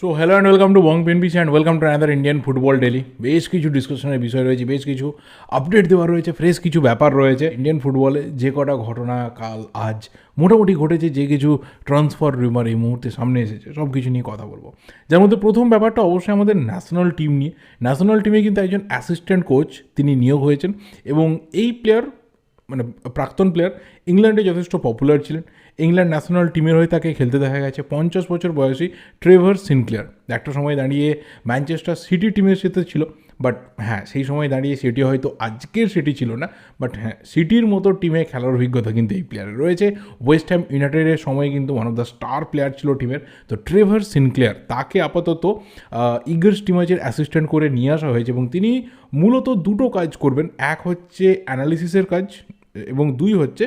So hello and welcome to Bong পেনপিস and welcome to another Indian football daily বেশ কিছু ডিসকাশনের বিষয় রয়েছে, বেশ কিছু আপডেট দেওয়া রয়েছে ফ্রেশ কিছু ব্যাপার রয়েছে। ইন্ডিয়ান ফুটবলে যে কটা ঘটনা কাল, আজ মোটামুটি ঘটেছে, যে কিছু ট্রান্সফার রিমার এই মুহূর্তে সামনে এসেছে সব কিছু নিয়ে কথা বলব। যার মধ্যে প্রথম ব্যাপারটা অবশ্যই আমাদের ন্যাশনাল টিম নিয়ে। ন্যাশনাল টিমে কিন্তু একজন অ্যাসিস্ট্যান্ট কোচ তিনি নিয়োগ হয়েছেন এবং এই প্লেয়ার মানে প্রাক্তন প্লেয়ার ইংল্যান্ডে যথেষ্ট পপুলার ছিলেন। ইংল্যান্ড ন্যাশনাল টিমের হয়ে তাকে খেলতে দেখা গেছে। পঞ্চাশ বছর বয়সী ট্রেভার সিনক্লিয়ার একটা সময় দাঁড়িয়ে ম্যানচেস্টার সিটি টিমের সাথে ছিল বাট হ্যাঁ সেই সময় দাঁড়িয়ে সেটি হয়তো আজকের সেটি ছিল না বাট হ্যাঁ সিটির মতো টিমে খেলার অভিজ্ঞতা কিন্তু এই প্লেয়ারের রয়েছে। ওয়েস্ট হ্যাম ইউনাইটেডের সময় কিন্তু one of the star player ছিল টিমের তো ট্রেভার সিনক্লিয়ার তাকে আপাতত ইগর্স টিমাজের অ্যাসিস্ট্যান্ট করে নিয়ে আসা হয়েছে এবং তিনি মূলত দুটো কাজ করবেন। এক হচ্ছে অ্যানালিসিসের কাজ এবং দুই হচ্ছে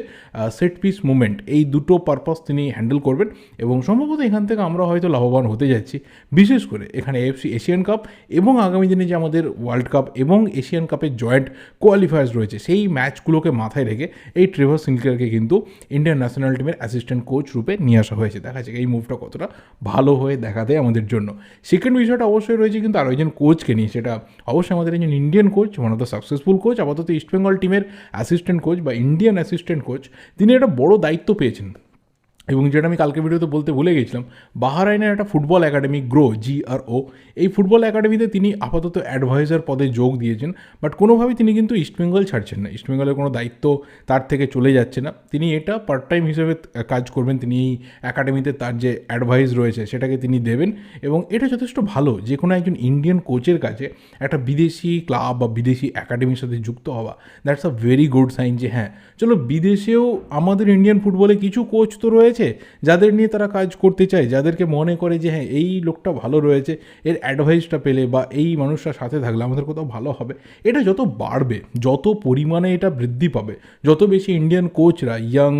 সেট পিস মুভমেন্ট এই দুটো পারপাস তিনি হ্যান্ডেল করবেন এবং সম্ভবত এখান থেকে আমরা হয়তো লাভবান হতে যাচ্ছি। বিশেষ করে এখানে এফসি এশিয়ান কাপ এবং আগামী দিনে যে আমাদের ওয়ার্ল্ড কাপ এবং এশিয়ান কাপের জয়েন্ট কোয়ালিফায়ার্স রয়েছে, সেই ম্যাচগুলোকে মাথায় রেখে এই ট্রেভার সিনক্লিয়ারকে কিন্তু ইন্ডিয়ান ন্যাশনাল টিমের অ্যাসিস্ট্যান্ট কোচ রূপে নিয়ে আসা হয়েছে। দেখা যাচ্ছে এই মুভটা কতটা ভালো হয়ে দেখা দেয় আমাদের জন্য। সেকেন্ড বিষয়টা অবশ্যই রয়েছে কিন্তু আরও একজন কোচকে নিয়ে, সেটা অবশ্যই আমাদের একজন Indian coach one of the successful coach আপাতত ইস্টবেঙ্গল টিমের অ্যাসিস্ট্যান্ট কোচ বা ইন্ডিয়ান অ্যাসিস্ট্যান্ট কোচ তিনি একটা বড় দায়িত্ব পেয়েছেন। এবং যেটা আমি কালকে ভিডিওতে বলতে ভুলে গেছিলাম, বাহারাইনের একটা ফুটবল একাডেমি গ্রো জি আর ও এই ফুটবল একাডেমিতে তিনি আপাতত অ্যাডভাইজার পদে যোগ দিয়েছেন, বাট কোনোভাবেই তিনি কিন্তু ইস্টবেঙ্গল ছাড়ছেন না। ইস্টবেঙ্গলের কোনো দায়িত্ব তার থেকে চলে যাচ্ছে না। তিনি এটা পার্ট টাইম হিসেবে কাজ করবেন, তিনি এই একাডেমিতে তার যে অ্যাডভাইস রয়েছে সেটাকে তিনি দেবেন এবং এটা যথেষ্ট ভালো। যে কোনো একজন ইন্ডিয়ান কোচের কাছে একটা বিদেশি ক্লাব বা বিদেশি একাডেমির সাথে যুক্ত হওয়া that's a very good sign যে হ্যাঁ চলো বিদেশেও আমাদের ইন্ডিয়ান ফুটবলে কিছু কোচ তো রয়েছে যাদের নিয়ে তারা কাজ করতে চায়, যাদেরকে মনে করে যে হ্যাঁ এই লোকটা ভালো রয়েছে, এর অ্যাডভাইসটা পেলে বা এই মানুষটার সাথে থাকলে আমাদের কোথাও ভালো হবে। এটা যত বাড়বে, যত পরিমাণে এটা বৃদ্ধি পাবে, যত বেশি ইন্ডিয়ান কোচরা ইয়াং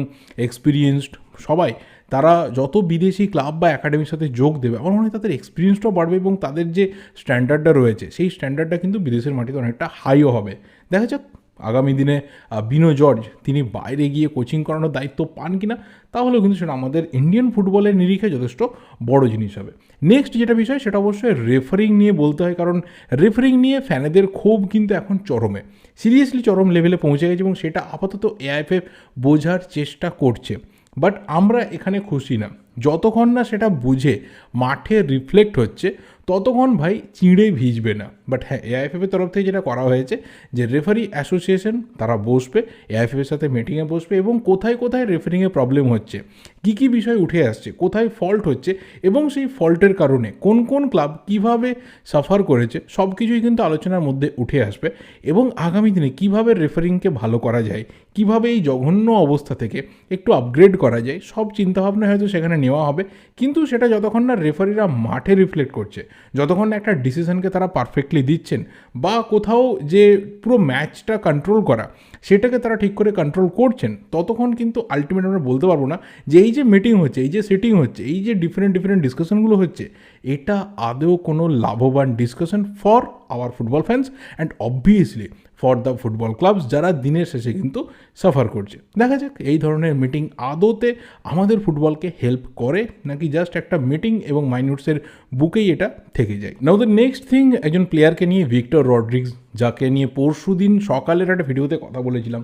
এক্সপিরিয়েন্সড সবাই, তারা যত বিদেশি ক্লাব বা একাডেমির সাথে যোগ দেবে, আমার মনে হয় তাদের এক্সপিরিয়েন্সটাও বাড়বে এবং তাদের যে স্ট্যান্ডার্ডটা রয়েছে, সেই স্ট্যান্ডার্ডটা কিন্তু বিদেশের মাটিতে অনেকটা হাইও হবে। দেখা যাক আগামী দিনে বিনো জর্জ, তিনি বাইরে গিয়ে কোচিং করানোর দায়িত্ব পান কিনা, তাহলেও কিন্তু সেটা আমাদের ইন্ডিয়ান ফুটবলের নিরিখে যথেষ্ট বড় জিনিস হবে। নেক্সট যেটা বিষয়, সেটা অবশ্যই রেফারিং নিয়ে বলতে হয়, কারণ রেফারিং নিয়ে ফ্যানেদের ক্ষোভ কিন্তু এখন চরমে। সিরিয়াসলি চরম লেভেলে পৌঁছে গেছে এবং সেটা আপাতত এআইএফএফ বোঝার চেষ্টা করছে। বাট আমরা এখানে খুশি না। যতক্ষণ না সেটা বুঝে, মাঠে রিফ্লেক্ট হচ্ছে ততক্ষণ ভাই চিঁড়ে ভিজবে না। বাট হ্যাঁ এআইএফএফের তরফ থেকে যেটা করা হয়েছে যে রেফারি অ্যাসোসিয়েশন তারা বসবে এআইএফএফের সাথে মিটিংয়ে বসবে এবং কোথায় কোথায় রেফারিংয়ে প্রবলেম হচ্ছে, কী কী বিষয় উঠে আসছে, কোথায় ফল্ট হচ্ছে এবং সেই ফল্টের কারণে কোন কোন ক্লাব কীভাবে সাফার করেছে সব কিছুই কিন্তু আলোচনার মধ্যে উঠে আসবে এবং আগামী দিনে কীভাবে রেফারিংকে ভালো করা যায়, কীভাবে এই জঘন্য অবস্থা থেকে একটু আপগ্রেড করা যায়, সব চিন্তাভাবনা হয়তো সেখানে নেওয়া হবে। কিন্তু সেটা যতক্ষণ না রেফারিরা মাঠে রিফ্লেক্ট করছে যতক্ষণ না একটা ডিসিশনকে তারা পারফেক্টলি দিচ্ছেন বা কোথাও যে পুরো ম্যাচটা কন্ট্রোল করা, সেটাকে তারা ঠিক করে কন্ট্রোল করছেন, ততক্ষণ কিন্তু আলটিমেট আমরা বলতে পারব না যে এই যে মিটিং হচ্ছে, এই যে সিটিং হচ্ছে, এই যে ডিফারেন্ট ডিফারেন্ট ডিসকাশনগুলো হচ্ছে, এটা আদৌ কোনো লাভবান discussion for our football fans and obviously for the football clubs যারা দিনের শেষে কিন্তু সাফার করছে। দেখা যাক, এই ধরনের মিটিং আদৌতে আমাদের ফুটবলকে হেল্প করে নাকি জাস্ট একটা মিটিং এবং মাইনুটসের বুকেই এটা থেকে যায়। নাও দ্য নেক্সট থিং একজন প্লেয়ারকে নিয়ে ভিক্টর রড্রিক্স যাকে নিয়ে পরশু দিন সকালের একটা ভিডিওতে কথা বলেছিলাম,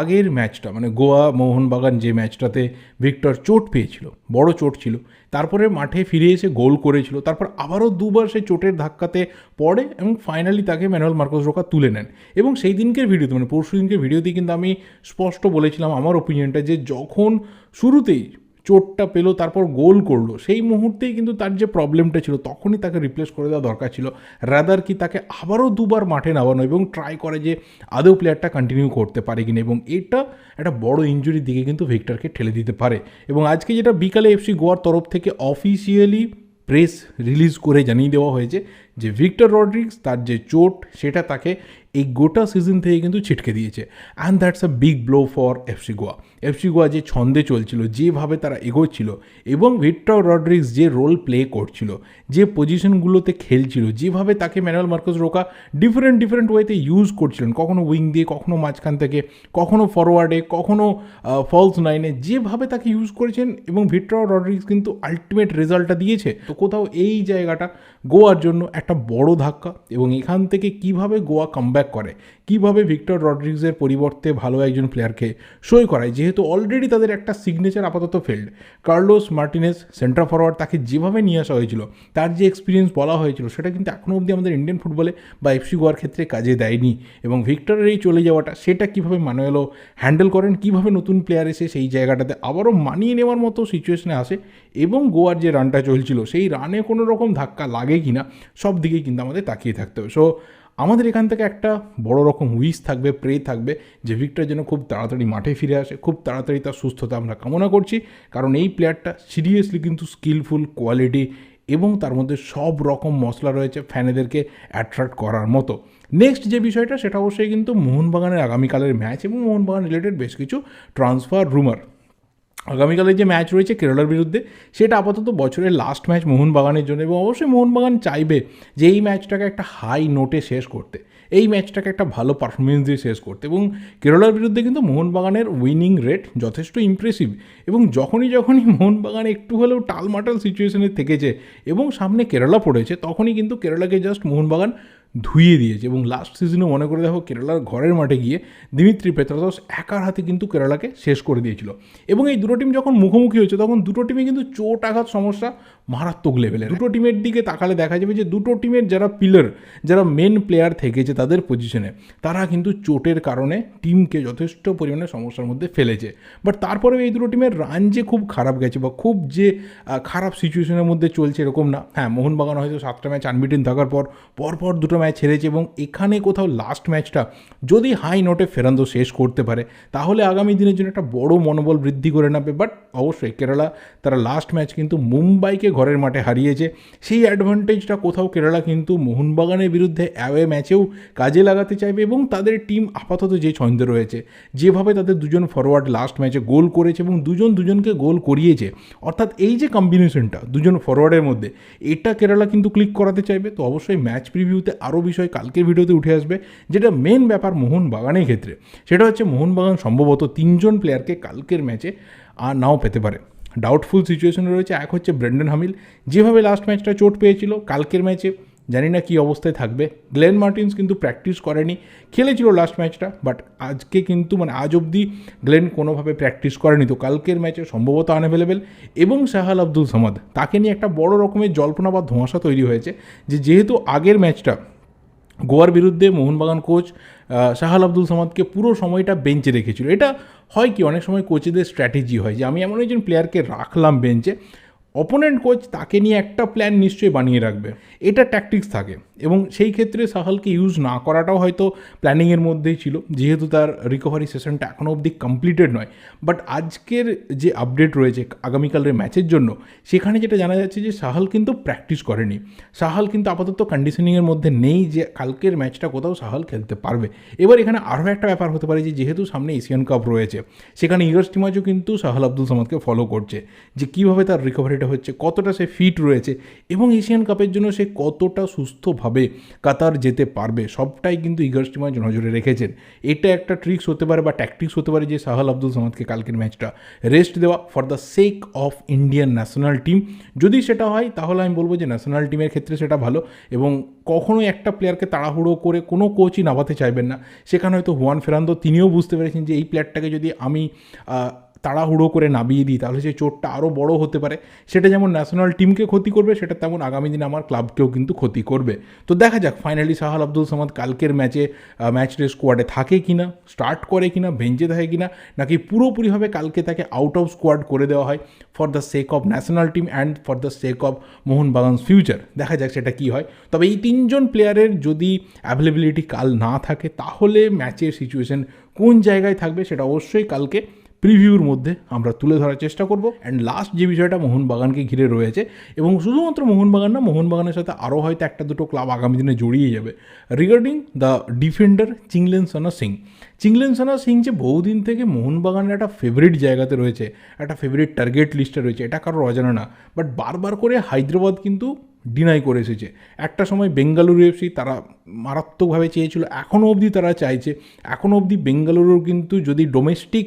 আগের ম্যাচটা মানে গোয়া মোহনবাগান যে ম্যাচটাতে ভিক্টর চোট পেয়েছিল, বড় চোট ছিল তারপরে মাঠে ফিরে এসে গোল করেছিল। তারপর আবারও দুবার সে চোটের ধাক্কাতে পড়ে এবং ফাইনালি তাকে ম্যানুয়াল মার্কোস রোকা তুলে নেন। এবং সেই দিনকের ভিডিওতে মানে পরশু দিনকের ভিডিওতে কিন্তু আমি স্পষ্ট বলেছিলাম আমার ওপিনিয়নটা যে যখন শুরুতেই চোটটা পেল, তারপর গোল করল। সেই মুহূর্তেই কিন্তু তার যে প্রবলেমটা ছিল, তখনই তাকে রিপ্লেস করে দেওয়া দরকার ছিল। রাদার কি তাকে আবারও দুবার মাঠে নামানো এবং ট্রাই করে যে আদৌ প্লেয়ারটা কন্টিনিউ করতে পারে কিনা এবং এটা একটা বড় ইঞ্জুরির দিকে কিন্তু ভিক্টরকে ঠেলে দিতে পারে। এবং আজকে যেটা বিকালে এফসি গোয়ার তরফ থেকে অফিসিয়ালি প্রেস রিলিজ করে জানিয়ে দেওয়া হয়েছে যে ভিক্টর রড্রিক্স তার যে চোট, সেটা তাকে এই গোটা সিজন থেকে কিন্তু ছিটকে দিয়েছে। And that's a big blow for FC Goa FC Goa যে ছন্দে চলছিল, যেভাবে তারা এগোচ্ছিল, এবং ভিক্টর রড্রিক্স যে রোল প্লে করছিল, যে পজিশনগুলোতে খেলছিল, যেভাবে তাকে Manuel Marquez Roca different different ওয়েতে ইউজ করছিলেন, কখনো উইং দিয়ে, কখনো মাঝখান থেকে, কখনো ফরওয়ার্ডে কখনো ফলস নাইনে যেভাবে তাকে ইউজ করেছেন, এবং ভিক্টর রড্রিক্স কিন্তু আলটিমেট রেজাল্টটা দিয়েছে। তো কোথাও এই জায়গাটা গোয়ার জন্য একটা বড় ধাক্কা এবং এখান থেকে কীভাবে গোয়া কামব্যাক করে, কীভাবে ভিক্টর রড্রিক্সের পরিবর্তে ভালো একজন প্লেয়ারকে সই করায়, যেহেতু অলরেডি তাদের একটা সিগনেচার আপাতত ফেল্ড কার্লোস মার্টিনেস সেন্টার ফরওয়ার্ড তাকে যেভাবে নিয়ে আসা হয়েছিল, তার যে এক্সপিরিয়েন্স বলা হয়েছিল, সেটা কিন্তু এখনও অবধি আমাদের ইন্ডিয়ান ফুটবলে বা এফসি গোয়ার ক্ষেত্রে কাজে দেয়নি। এবং ভিক্টরের এই চলে যাওয়াটা, সেটা কীভাবে মানুয়েলো হ্যান্ডেল করেন, কীভাবে নতুন প্লেয়ার এসে সেই জায়গাটাতে আবারও মানিয়ে নেওয়ার মতো সিচুয়েশনে আসে, এবং গোয়ার যে রানটা চলছিল, সেই রানে কোনো রকম ধাক্কা লাগে কি না সব দিকেই কিন্তু আমাদের তাকিয়ে থাকতে হবে। সো আমাদের এখান থেকে একটা বড় রকম উইস থাকবে প্রে থাকবে, যে ভিক্টর যেন খুব তাড়াতাড়ি মাঠে ফিরে আসে, খুব তাড়াতাড়ি তার সুস্থতা আমরা কামনা করছি। কারণ এই প্লেয়ারটা সিরিয়াসলি কিন্তু স্কিলফুল কোয়ালিটি এবং তার মধ্যে সব রকম মশলা রয়েছে ফ্যানেদেরকে অ্যাট্রাক্ট করার মতো। নেক্সট যে বিষয়টা, সেটা অবশ্যই কিন্তু মোহনবাগানের আগামীকালের ম্যাচ এবং মোহনবাগান রিলেটেড বেশ কিছু ট্রান্সফার রুমার আগামীকালের যে ম্যাচ রয়েছে কেরলার বিরুদ্ধে, সেটা আপাতত বছরের লাস্ট ম্যাচ মোহনবাগানের জন্য এবং অবশ্যই মোহনবাগান চাইবে যে এই ম্যাচটাকে একটা হাই নোটে শেষ করতে। এই ম্যাচটাকে একটা ভালো পারফরমেন্স দিয়ে শেষ করতে এবং কেরলার বিরুদ্ধে কিন্তু মোহনবাগানের উইনিং রেট যথেষ্ট ইমপ্রেসিভ এবং যখনই যখনই মোহনবাগান একটু হলেও টালমাটাল সিচুয়েশনে থেকেছে এবং সামনে কেরালা পড়েছে, তখনই কিন্তু কেরালাকে জাস্ট মোহনবাগান ধুইয়ে দিয়েছে এবং লাস্ট সিজনে মনে করে দেখো কেরালার ঘরের মাঠে গিয়ে দিমিত্রি পেত্রাদস একার হাতে কিন্তু কেরালাকে শেষ করে দিয়েছিল। এবং এই দুটো টিম যখন মুখোমুখি হয়েছে, তখন দুটো টিমে কিন্তু চোট আঘাত সমস্যা মারাত্মক লেভেলের দুটো টিমের দিকে তাকালে দেখা যাবে যে দুটো টিমের যারা পিলার যারা মেন প্লেয়ার থেকেছে তাদের পজিশনে তারা কিন্তু চোটের কারণে টিমকে যথেষ্ট পরিমাণে সমস্যার মধ্যে ফেলেছে। বাট তারপরে এই দুটো টিমের রান যে খুব খারাপ গেছে বা খুব যে খারাপ সিচুয়েশনের মধ্যে চলছে এরকম না। হ্যাঁ মোহনবাগান হয়তো সাতটা ম্যাচ আনবিটেন থাকার পর, পরপর দুটো ম্যাচ হেরেছে এবং এখানে কোথাও লাস্ট ম্যাচটা যদি হাই নোটে ফেরান্দো শেষ করতে পারে, তাহলে আগামী দিনের জন্য একটা বড় মনোবল বৃদ্ধি করে নেবে বাট অবশ্যই কেরালা, তারা লাস্ট ম্যাচ কিন্তু মুম্বাইকে ঘরের মাঠে হারিয়েছে। সেই অ্যাডভান্টেজটা কোথাও কেরালা কিন্তু মোহনবাগানের বিরুদ্ধে অ্যাওয়ে ম্যাচেও কাজে লাগাতে চাইবে এবং তাদের টিম আপাতত যে ছন্দে রয়েছে, যেভাবে তাদের দুজন ফরওয়ার্ড লাস্ট ম্যাচে গোল করেছে এবং দুজন দুজনকে গোল করিয়েছে, অর্থাৎ এই যে কম্বিনেশনটা দুজন ফরওয়ার্ডের মধ্যে, এটা কেরালা কিন্তু ক্লিক করাতে চাইবে। তো অবশ্যই ম্যাচ প্রিভিউতে আরও বিষয় কালকের ভিডিওতে উঠে আসবে, যেটা মেন ব্যাপার মোহনবাগানের ক্ষেত্রে। সেটা হচ্ছে মোহনবাগান সম্ভবত তিনজন প্লেয়ারকে কালকের ম্যাচে আর নাও পেতে পারে। ডাউটফুল সিচুয়েশনে রয়েছে। এক হচ্ছে ব্রেন্ডন হামিল যেভাবে লাস্ট ম্যাচটা চোট পেয়েছিল, কালকের ম্যাচে জানি না কী অবস্থায় থাকবে। গ্লেন মার্টিন্স কিন্তু প্র্যাকটিস করেনি, খেলেছিল লাস্ট ম্যাচটা বাট আজকে কিন্তু মানে আজ অবধি গ্লেন কোনোভাবে প্র্যাকটিস করেনি। তো কালকের ম্যাচে সম্ভবত আনঅ্যাভেলেবেল এবং শাহাল আব্দুল সামাদ তাকে নিয়ে একটা বড় রকমের জল্পনা বা ধোঁয়াশা তৈরি হয়েছে, যে যেহেতু আগের ম্যাচটা গোয়ার বিরুদ্ধে মোহনবাগান কোচ শাহাল আব্দুল সামাদকে পুরো সময়টা বেঞ্চে রেখেছিল। এটা হয় কি, অনেক সময় কোচেদের স্ট্র্যাটেজি হয় যে আমি এমন একজন প্লেয়ারকে রাখলাম বেঞ্চে অপোনেন্ট কোচ তাকে নিয়ে একটা প্ল্যান নিশ্চয়ই বানিয়ে রাখবে। এটা ট্যাকটিক্স থাকে। এবং সেই ক্ষেত্রে সাহালকে ইউজ না করাটাও হয়তো প্ল্যানিংয়ের মধ্যেই ছিল। যেহেতু তার রিকভারি সেশনটা এখনও অবধি কমপ্লিটেড নয়। বাট আজকের যে আপডেট রয়েছে আগামীকালের ম্যাচের জন্য, সেখানে যেটা জানা যাচ্ছে যে সাহাল কিন্তু প্র্যাকটিস করেনি। সাহাল কিন্তু আপাতত কন্ডিশনিংয়ের মধ্যে নেই যে কালকের ম্যাচটা কোথাও সাহাল খেলতে পারবে। এবার এখানে আরও একটা ব্যাপার হতে পারে যে যেহেতু সামনে এশিয়ান কাপ রয়েছে, সেখানে ইগর্স টিমাজও কিন্তু সাহাল আব্দুল সামাদকে ফলো করছে যে কীভাবে তার রিকভারিটা হচ্ছে, কতটা সে ফিট রয়েছে এবং এশিয়ান কাপের জন্য সে কতটা সুস্থভাবে কাতার যেতে পারবে, সবটাই কিন্তু ইগর্স টিমাজ নজরে রেখেছেন। এটা একটা ট্রিক্স হতে পারে বা ট্যাকটিক্স হতে পারে যে সাহাল আব্দুল সামাদকে কালকের ম্যাচটা রেস্ট দেওয়া for the sake of Indian national team যদি সেটা হয়, তাহলে আমি বলব যে ন্যাশনাল টিমের ক্ষেত্রে সেটা ভালো এবং কখনোই একটা প্লেয়ারকে তাড়াহুড়ো করে কোনো কোচই নামাতে চাইবেন না। সেখানে হয়তো হুয়ান ফেরান্দো তিনিও বুঝতে পেরেছেন যে এই প্লেয়ারটাকে যদি আমি তাড়াহুড়ো করে নামিয়ে দিই, তাহলে সেই চোটটা আরও বড় হতে পারে। সেটা যেমন ন্যাশনাল টিমকে ক্ষতি করবে, সেটা তেমন আগামী দিনে আমার ক্লাবকেও কিন্তু ক্ষতি করবে। তো দেখা যাক ফাইনালি সাহাল আব্দুল সামাদ কালকের ম্যাচে ম্যাচ স্কোয়াডে থাকে কি না স্টার্ট করে কি না বেঞ্চে থাকে কি না নাকি পুরোপুরিভাবে কালকে তাকে আউট অফ স্কোয়াড করে দেওয়া হয় for the sake of national team and for the sake of Mohun Bagan future দেখা যাক সেটা কী হয়। তবে এই তিনজন প্লেয়ারের যদি অ্যাভেলেবিলিটি কাল না থাকে, তাহলে ম্যাচের সিচুয়েশন কোন জায়গায় থাকবে সেটা অবশ্যই কালকে প্রিভিউর মধ্যে আমরা তুলে ধরার চেষ্টা করব। অ্যান্ড লাস্ট যে বিষয়টা মোহনবাগানকে ঘিরে রয়েছে এবং শুধুমাত্র মোহনবাগান না, মোহনবাগানের সাথে আরও হয়তো একটা দুটো ক্লাব আগামী দিনে জড়িয়ে যাবে। Regarding the defender Chinglen Sana Singh Chinglen Sana Singh যে বহুদিন থেকে মোহনবাগানের একটা ফেভারিট জায়গাতে রয়েছে, একটা ফেভারিট টার্গেট লিস্টে রয়েছে, এটা কারোর অজানা না। বাট বারবার করে হায়দ্রাবাদ কিন্তু ডিনাই করে এসেছে। একটা সময় বেঙ্গালুরু এফসি তারা মারাত্মকভাবে চেয়েছিল। এখনও অবধি তারা চাইছে। এখনও অবধি বেঙ্গালুরুর কিন্তু যদি ডোমেস্টিক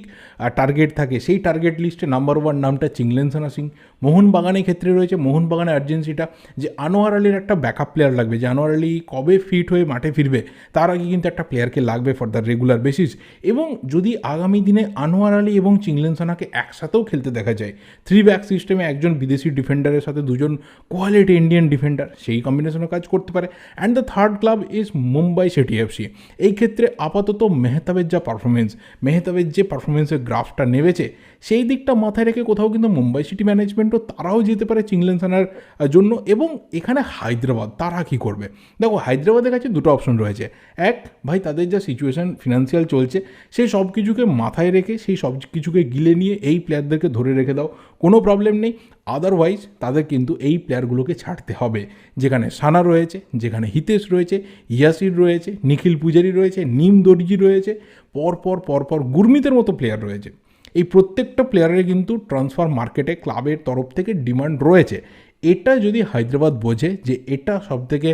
টার্গেট থাকে, সেই টার্গেট লিস্টে নাম্বার ওয়ান নামটা চিংলেনসানা সিং। মোহনবাগানের ক্ষেত্রে রয়েছে মোহনবাগানের আর্জেন্সিটা যে আনোয়ার আলীর একটা ব্যাকআপ প্লেয়ার লাগবে, যে আনোয়ার আলী কবে ফিট হয়ে মাঠে ফিরবে, তার আগে কিন্তু একটা প্লেয়ারকে লাগবে ফর দ্য রেগুলার বেসিস এবং যদি আগামী দিনে আনোয়ার আলী এবং চিংলেনসানাকে একসাথেও খেলতে দেখা যায় থ্রি ব্যাক সিস্টেমে একজন বিদেশি ডিফেন্ডারের সাথে দুজন কোয়ালিটি ইন্ডিয়ান ডিফেন্ডার সেই কম্বিনেশনে কাজ করতে পারে। And the third club is Mumbai city FC এই ক্ষেত্রে আপাতত মেহতাবের যা পারফরমেন্স মেহতাবের যে পারফরমেন্সের গ্রাফটা নেমেছে সেই দিকটা মাথায় রেখে কোথাও কিন্তু মুম্বাই সিটি ম্যানেজমেন্টও তারাও যেতে পারে চিংলেনসানার জন্য এবং এখানে হায়দ্রাবাদ, তারা কী করবে? দেখো, হায়দ্রাবাদের কাছে দুটো অপশন রয়েছে। এক, ভাই, তাদের যা সিচুয়েশান ফিনান্সিয়াল চলছে, সেই সব কিছুকে মাথায় রেখে, সেই সব কিছুকে গিলে নিয়ে এই প্লেয়ারদেরকে ধরে রেখে দাও, কোনো প্রবলেম নেই। আদারওয়াইজ তাদের কিন্তু এই প্লেয়ারগুলোকে ছাড়তে হবে। যেখানে সানা রয়েছে, যেখানে হিতেশ রয়েছে, ইয়াসির রয়েছে, নিখিল পূজারি রয়েছে, নিম দর্জি রয়েছে, পরপর পরপর গুরমিতের মতো প্লেয়ার রয়েছে। এই প্রত্যেকটা প্লেয়ারের কিন্তু ট্রান্সফার মার্কেটে ক্লাবের তরফ থেকে ডিমান্ড রয়েছে। এটা যদি হায়দ্রাবাদ বোঝে যে এটা সবথেকে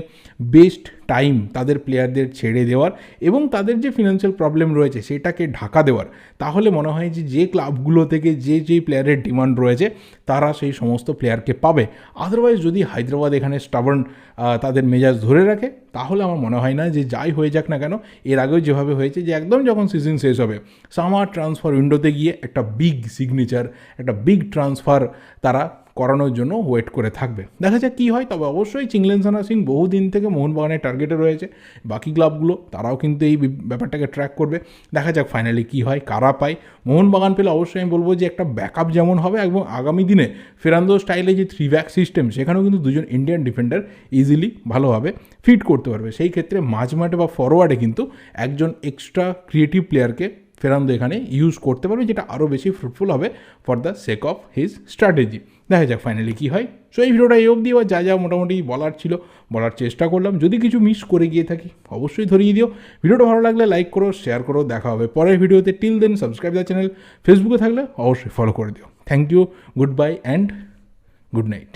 বেস্ট টাইম তাদের প্লেয়ারদের ছেড়ে দেওয়ার এবং তাদের যে ফিনান্সিয়াল প্রবলেম রয়েছে সেটাকে ঢাকা দেওয়ার, তাহলে মনে হয় যে যে ক্লাবগুলো থেকে যে যে প্লেয়ারের ডিমান্ড রয়েছে, তারা সেই সমস্ত প্লেয়ারকে পাবে। আদারওয়াইজ যদি হায়দ্রাবাদ এখানে স্টাবার্ন তাদের মেজাজ ধরে রাখে, তাহলে আমার মনে হয় না যে যাই হয়ে যাক না কেন, এর আগেও যেভাবে হয়েছে যে একদম যখন সিজন শেষ হবে সামার ট্রান্সফার উইন্ডোতে গিয়ে একটা বিগ সিগনেচার একটা বিগ ট্রান্সফার তারা করানোর জন্য ওয়েট করে থাকবে। দেখা যাক কী হয়, তবে অবশ্যই চিংলেনসানা সিং বহুদিন থেকে মোহনবাগানের টার্গেটে রয়েছে। বাকি ক্লাবগুলো তারাও কিন্তু এই ব্যাপারটাকে ট্র্যাক করবে। দেখা যাক ফাইনালি কী হয়, কারা পায়। মোহনবাগান পেলে অবশ্যই আমি বলব যে একটা ব্যাকআপ যেমন হবে, এবং আগামী দিনে ফেরান্দো স্টাইলে যে থ্রি ব্যাক সিস্টেম সেখানেও কিন্তু দুজন ইন্ডিয়ান ডিফেন্ডার ইজিলি ভালোভাবে ফিট করতে পারবে। সেই ক্ষেত্রে মাঝ মাঠে বা ফরওয়ার্ডে কিন্তু একজন এক্সট্রা ক্রিয়েটিভ প্লেয়ারকে ফেরান্দো এখানে ইউজ করতে পারবে, যেটা আরও বেশি ফ্রুটফুল হবে for the sake of his strategy দেখা যাক ফাইনালি কী হয়। সো এই ভিডিওটা এই অবধি বা যা যা মোটামুটি বলার ছিল, বলার চেষ্টা করলাম। যদি কিছু মিস করে গিয়ে থাকি, অবশ্যই ধরিয়ে দিও। ভিডিওটা ভালো লাগলে লাইক করো শেয়ার করো, দেখা হবে পরের ভিডিওতে। Till then subscribe the channel ফেসবুকে থাকলে অবশ্যই ফলো করে দিও। Thank you goodbye and good night